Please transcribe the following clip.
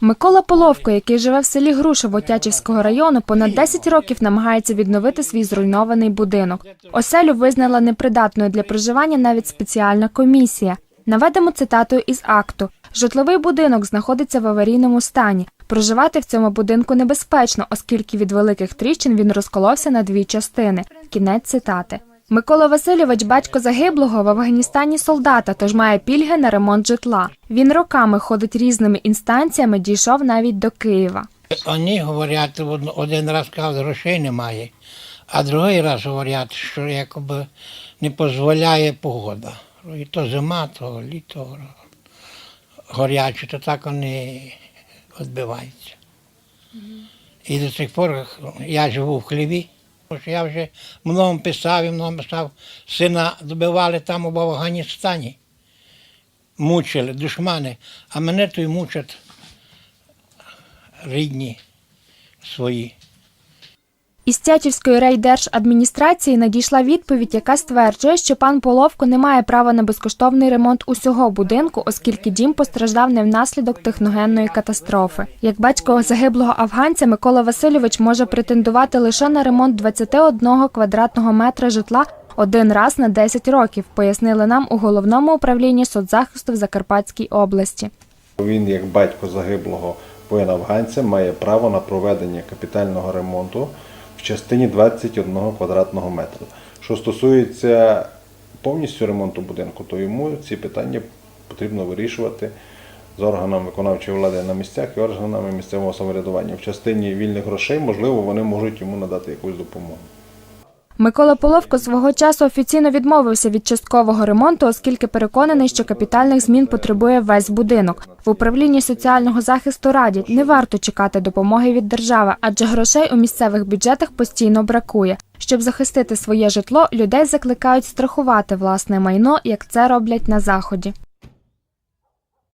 Микола Половко, який живе в селі Грушево Тячівського району, понад 10 років намагається відновити свій зруйнований будинок. Оселю визнала непридатною для проживання навіть спеціальна комісія. Наведемо цитату із акту: житловий будинок знаходиться в аварійному стані. Проживати в цьому будинку небезпечно, оскільки від великих тріщин він розколовся на дві частини. Кінець цитати. Микола Васильович, батько загиблого в Афганістані солдата, тож має пільги на ремонт житла. Він роками ходить різними інстанціями, дійшов навіть до Києва. Вони говорять, один раз кажуть, грошей немає, а другий раз говорять, що якоби не дозволяє погода. І то зима, то літо горяче, то так вони відбиваються. І до сих пор я живу в хліві. Що Я вже многом писав і многом писав, сина добивали там в Афганістані, мучили душмани, а мене то й мучать рідні свої. Із Тячівської райдержадміністрації надійшла відповідь, яка стверджує, що пан Половко не має права на безкоштовний ремонт усього будинку, оскільки дім постраждав не внаслідок техногенної катастрофи. Як батько загиблого афганця Микола Васильович може претендувати лише на ремонт 21 квадратного метра житла один раз на 10 років, пояснили нам у головному управлінні соцзахисту в Закарпатській області. Він, як батько загиблого воїна-афганця, має право на проведення капітального ремонту в частині 21 квадратного метра. Що стосується повністю ремонту будинку, то йому ці питання потрібно вирішувати з органами виконавчої влади на місцях і органами місцевого самоврядування. В частині вільних грошей, можливо, вони можуть йому надати якусь допомогу. Микола Половко свого часу офіційно відмовився від часткового ремонту, оскільки переконаний, що капітальних змін потребує весь будинок. В управлінні соціального захисту радять, не варто чекати допомоги від держави, адже грошей у місцевих бюджетах постійно бракує. Щоб захистити своє житло, людей закликають страхувати власне майно, як це роблять на заході.